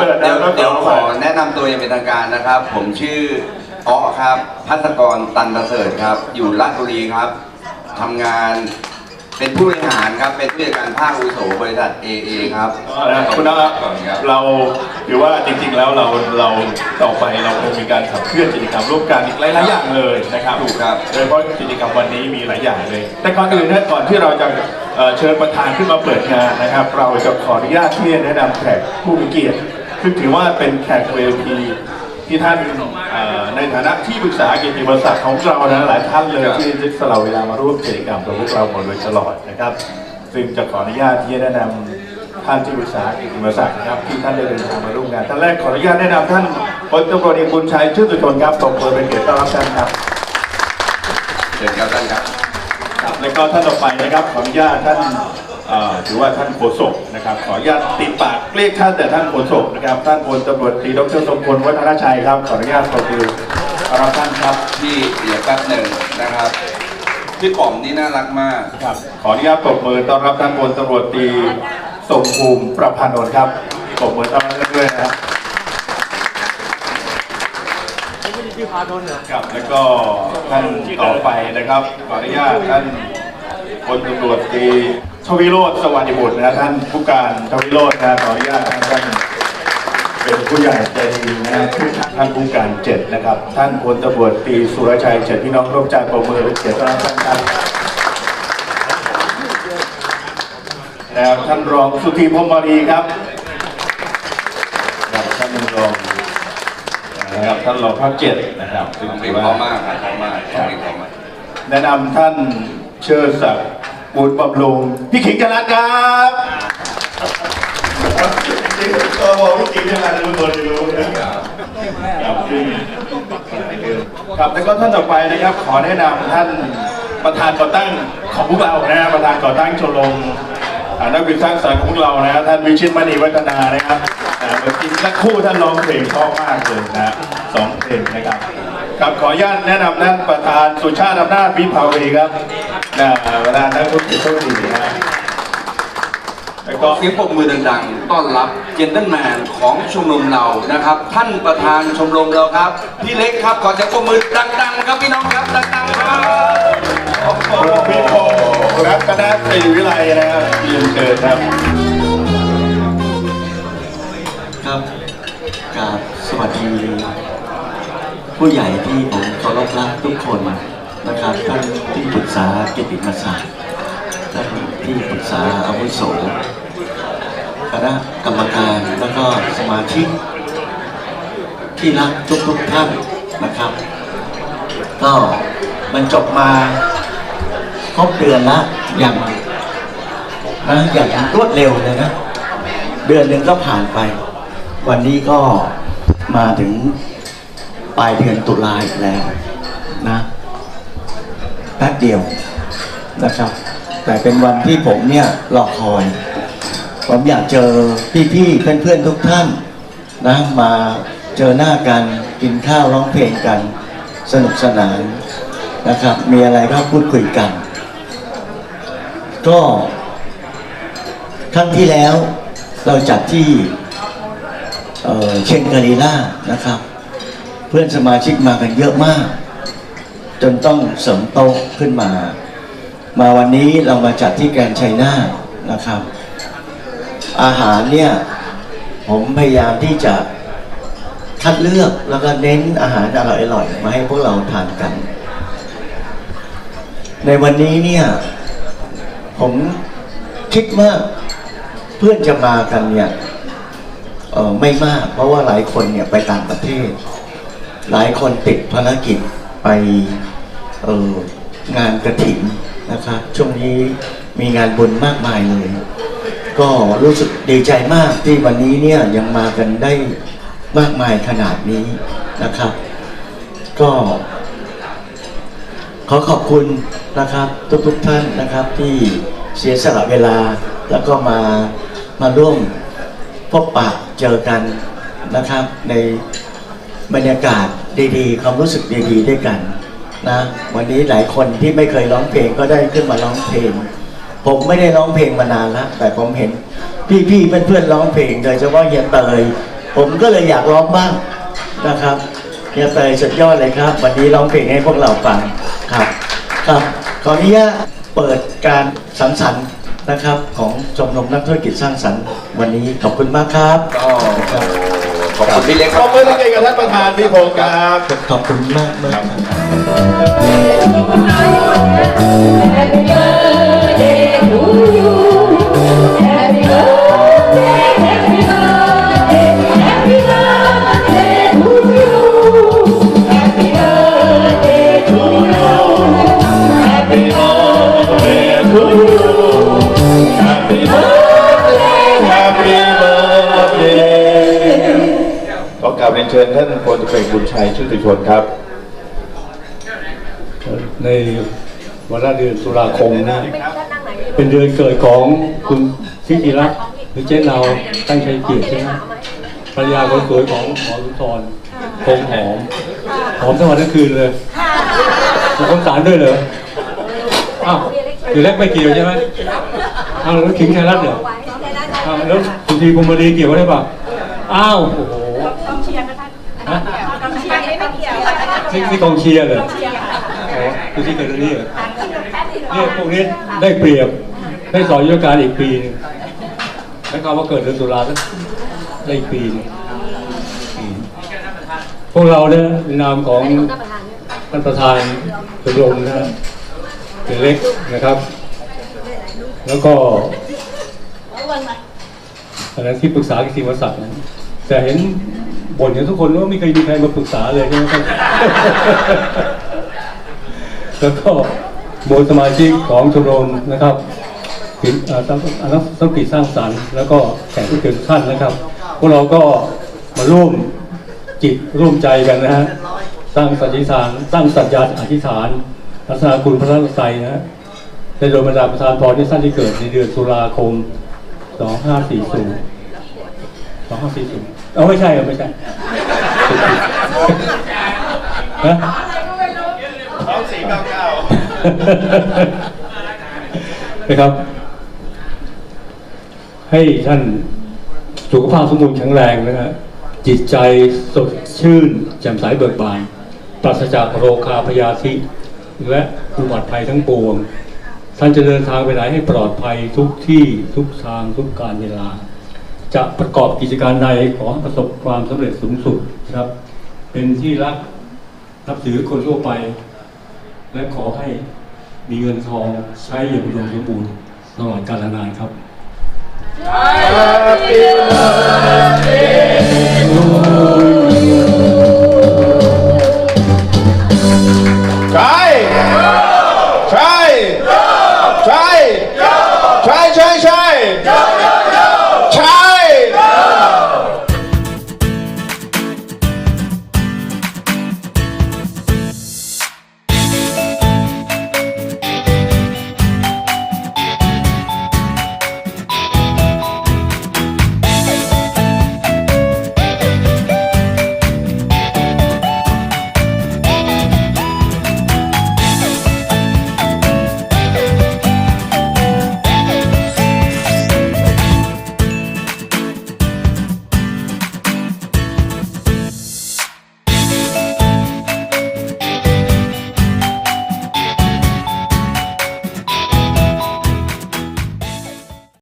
นะครับตันประครับเสริฐเดี๋ยวนะเดี๋ยวขอต่ไปแนะนำตัวอย่างเป็นทางการนะครับ ผมชื่ออ้อครับพัฒกรตันประเสริฐครับ อยู่ราชบุรีครับทำงานเป็นผู้บริหารครับ เป็นผู้จัดการภาคอาวุโสบริษัท AA ครับขอบคุณนะครับก่อนครับ เราถือว่าจริงๆแล้วเราเราต่อไปเราคงมีการขับเคลื่อนกิจกรรมร่วมกันอีกหลายๆอย่างเลยนะครับถูกครับ โดยเฉพาะกิจกรรมวันนี้มีหลายอย่างเลย แต่ก่อนอื่นนะก่อนที่เราจะเอ่อเชิญประธานขึ้นมาเปิดงานนะครับ เราจะขออนุญาตที่จะแนะนำแขกผู้มีเกียรติ ซึ่งถือว่าเป็นแขกเวทีที่ท่านเอ่อในฐานะที่ปรึกษาเกียรติมศักดิ์ของเรานะหลายท่านเลยที่ได้สละเวลามาร่วมกิจกรรมกับพวกเราหมดโดยตลอดนะครับ ซึ่งจะขออนุญาตที่จะแนะนำท่านที่ปรึกษาเกียรติมศักดิ์นะครับที่ท่านได้เดินทางมาร่วมงานท่านแรกขออนุญาตแนะนำท่านพลตำรวจเอกบุญชัยชื่นสุชนครับส่งเปิดเป็นเกียรติต้อนรับท่านครับเชิญครับท่านครับ ครับแล้วก็ท่านต่อไปนะครับขออนุญาตท่านเอ่อ ถือว่าท่านโฆษกนะครับขออนุญาตติดปากเรียกท่านแต่ท่านโฆษกนะครับท่านพลตำรวจตรีดรสมพลวัฒนชัยครับขออนุญาตขอบคุณต้อนรับท่านครับที่เดี๋ยวแป๊บหนึ่งนะครับพี่ป๋อมนี่น่ารักมากครับขออนุญาตปรบมือต้อนรับท่านพลตำรวจตรีสมภูมิประพันธ์นนท์ครับปรบมือต้อนรับท่านด้วยนะครับครับแล้วก็ท่านต่อไปนะครับขออนุญาตท่านพลตำรวจตรี ทวิโรธสวัสดิบุตรนะท่านผู้การทวิโรธนะขออนุญาตนะท่านเป็นผู้ใหญ่ใจดีนะท่านผู้การเจ็ดนะครับ ท่านพลตำรวจตรีสุรชัยเจ็ดพี่น้องร่วมใจประมือเป็นเกียรติต้อนรับท่านครับแล้วท่านรองสุธีพรมมารีครับครับท่านรองนะครับท่านรองภาคเจ็ดนะครับซึ่งพลถือว่าราะมากครับพราะมากพลงเพราะมากแนะนำท่านเชิดศักดิ์ บุญบำรุงพี่ขิงจรัสครับก็บอกพี่ขิงจรัสทุกคนจะรู้นะครับครับครับแล้วก็ท่านต่อไปนะครับ ขอแนะนำท่านประธานก่อตั้งของพวกเรานะประธานก่อตั้งชมรมอ่านักวิชาสร้างสรรค์ของพวกเรานะครับท่านวิชิตมณีวัฒนานะครับอ่าเมื่อกี้สักครู่ท่านร้องเพลงเพราะมากเลยนะสองเพลงนะครับครับขออนุญาตแนะนำท่านประธานสุชาติอำนาจวิภาวีครับ นะประธานนักธุรกิจโชคดีนะแล้วก็เสียงปรบมือดังๆ ต้อนรับเจนเตนแมนของชมรมเรานะครับ ท่านประธานชมรมเราครับ พี่เล็กครับขอเสียงปรบมือดังๆครับพี่น้องครับดังๆครับพี่โพรัตนศรีวิไลนะครับเรียนเชิญครับ ครับกราบสวัสดี ผู้ใหญ่ที่ผมเคารพรักทุกคน นะครับท่านที่ปรึกษาเกติมศักดิ์ท่านที่ปรึกษาอาวุโสคณะกรรมการแล้วก็สมาชิก ที่รักทุกๆท่านนะครับ ก็มันจบมาครบเดือนละอย่างนะอย่างรวดเร็วเลยนะ เดือนหนึ่งก็ผ่านไป วันนี้ก็มาถึงปลายเดือนตุลาอีกแล้วนะ แป๊บเดียวนะครับ แต่เป็นวันที่ผมเนี่ยรอคอย ผมอยากเจอพี่ๆเพื่อนๆทุกท่านนะมาเจอหน้ากันกินข้าวร้องเพลงกัน สนุกสนานนะครับ มีอะไรก็พูดคุยกัน ก็ครั้งที่แล้วเราจัดที่เอ่อเชนกาลีล่านะครับ เพื่อนสมาชิกมากันเยอะมาก จนต้องเสริมโต๊ะขึ้นมา มาวันนี้เรามาจัดที่แกรนด์ไชน่านะครับ อาหารเนี่ยผมพยายามที่จะคัดเลือกแล้วก็เน้นอาหารอร่อยๆมาให้พวกเราทานกัน ในวันนี้เนี่ยผมคิดว่าเพื่อนจะมากันเนี่ยออไม่มาก เพราะว่าหลายคนเนี่ยไปต่างประเทศ หลายคนติดภารกิจไป เอองานกระถิ่นนะครับช่วงนี้มีงานบุญมากมายเลย ก็รู้สึกดีใจมากที่วันนี้เนี่ยยังมากันได้มากมายขนาดนี้นะครับ ก็ขอขอบคุณนะครับทุกๆทท่านนะครับที่เสียสละเวลาแล้วก็มามาร่วมพบปะเจอกันนะครับในบรรยากาศดีๆ ความรู้สึกดีๆด้วยกัน นะวันนี้หลายคนที่ไม่เคยร้องเพลงก็ได้ขึ้นมาร้องเพลง ผมไม่ได้ร้องเพลงมานานแล้วแต่ผมเห็น พี่ๆเพื่อนๆร้องเพลงโดยเฉพาะเฮียเตยผมก็เลยอยากร้องบ้างนะครับเฮียเตยสุดยอดเลยครับ วันนี้ร้องเพลงให้พวกเราฟังครับครับขออนุญาตเปิดการสังสรรค์นะครับ ของชมรมนักธุรกิจสร้างสรรค์วันนี้ขอบคุณมากครับก็ ขอบคุณพี่เล็กขอบคุณที่กับท่านประธานพี่พงศ์ครับ ขอบคุณมากมากครับ Happy birthday to you. Happy birthday, happy ขอกราบเรียนเชิญท่านพลตรีบุญชัยชุติชนครับ ในวันเดือนตุลาคมนะเป็นเดือนเกิดของคุณชิติรัตน์หรือเจ๊นาตั้งใจเกียรติใช่ไหมภรรยาคนสวยของหมอสุนทรคงหอมหอมทั้งวันทั้งคืนเลยมีคนสารด้วยเหรออ้าวคือเล็กไม่เกี่ยวใช่ไหมอ้าวแล้วขิงไทยรัฐเหรออ้าวแล้วคุณทีภูมิดีเกี่ยวได้ป่ะอ้าวโอ้โหฮะ นี่นี่กองเชียร์เลยอ๋อคือที่เกิดเรื่องนี้เหรอเนี่ยพวกนี้ได้เปรียบได้สอนยุทธการอีกปีหนึงแล้วก็ว่าเกิดเดือนตุลาสักได้อีกปีหนึงอืมพวกเราเนี่ยในนามของ ท่านประธานชมรมนะฮะเป็นเล็กนะครับ แล้วก็อันนั้นที่ปรึกษากิติมศักดิ์นะแต่เห็น บ่นกันทุกคนว่าไม่เคยมีใครมาปรึกษาเลยใช่ไหมครับ แล้วก็โมสมาชิกของชมรมนะครับถึงเอ่อตั้งอนักธุรกิจสร้างสรรค์ แล้วก็แขกผู้เกียรติทุกท่านนะครับ พวกเราก็มาร่วมจิตร่วมใจกันนะฮะตั้งสัจจิษฐานตั้งสัจญาอธิษฐานลักษณะคุณพระรัตนตรัยนะฮะในโดยบรรดาประธานพรที่ท่านที่เกิดในเดือนตุลาคม 2540 2540เอาไม่ใช่เหรอไม่ใช่ฮะนะครับ ให้ท่านสุขภาพสมบูรณ์แข็งแรงนะฮะจิตใจสดชื่น แจ่มใสเบิกบาน ปราศจากโรคาพยาธิและอุบัติภัยทั้งปวง ท่านจะเดินทางไปไหนให้ปลอดภัยทุกที่ทุกทางทุกการเวลา จะประกอบกิจการใดขอประสบความสำเร็จสูงสุดครับ เป็นที่รักนับถือคนทั่วไป และขอให้มีเงินทองใช้อย่างอุดมสมบูรณ์ตลอดกาลนานครับ Happy birthday to you.